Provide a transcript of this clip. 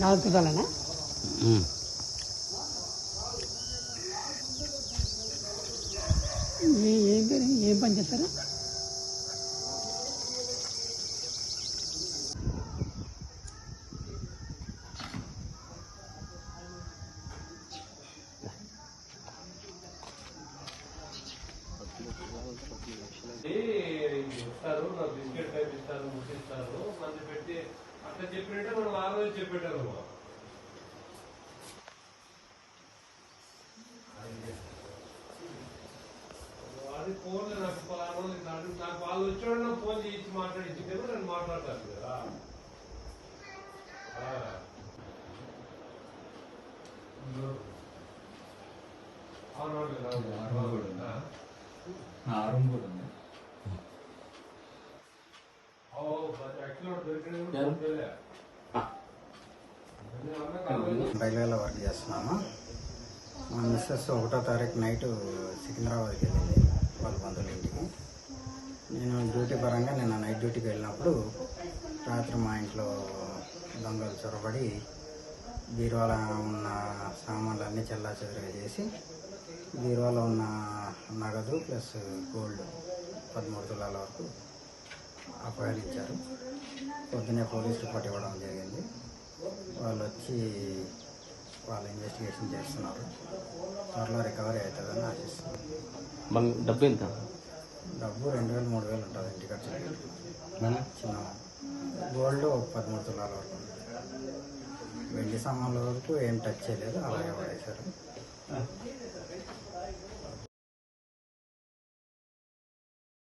నాలుగు తులాలనా. ఏ ఏం పేరు ఏం పని చేస్తారు ఇస్తారు నా బిస్కెట్ టైప్ ఇస్తారు ముట్టిస్తారు మంది పెట్టి అట్లా చెప్పినట్టే మనం ఆ రోజు చెప్పేటారు అది ఫోన్ నాకు పలానా నాకు వాళ్ళు వచ్చాడు నాకు ఫోన్ చేయించి మాట్లాడించి కదా నేను మాట్లాడతాను కదా ఆ. అవునవును అవును. ఆ. ఆరం కూడా ఉంది రైల్వేలో వర్క్ చేస్తున్నాను. మా మిస్సెస్ ఒకటో తారీఖు నైట్ సికింద్రాబాద్కి వెళ్ళింది వాళ్ళ బంధువుల ఇంటికి. నేను డ్యూటీ పరంగా నిన్న నైట్ డ్యూటీకి వెళ్ళినప్పుడు రాత్రి మా ఇంట్లో దొంగలు చొరబడి బీరువాలో ఉన్న సామాన్లన్నీ చెల్లా చెదరగా చేసి బీరువాలో ఉన్న నగదు ప్లస్ గోల్డ్ పదమూడు తులాల వరకు అపహరించారు. పొద్దునే పోలీస్ రిపోర్ట్ ఇవ్వడం జరిగింది. వాళ్ళు వచ్చి వాళ్ళు ఇన్వెస్టిగేషన్ చేస్తున్నారు. త్వరలో రికవరీ అవుతుందని ఆశిస్తున్నాను బంగ్ డబ్బు ఎంత? డబ్బు రెండు వేలు మూడు వేలు ఉంటుంది ఇంటి ఖర్చు చిన్న గోల్డ్ పదమూడు తులాల వరకు వెండి సామాన్ల వరకు ఏం టచ్ చేయలేదు అలాగే పడేశారు.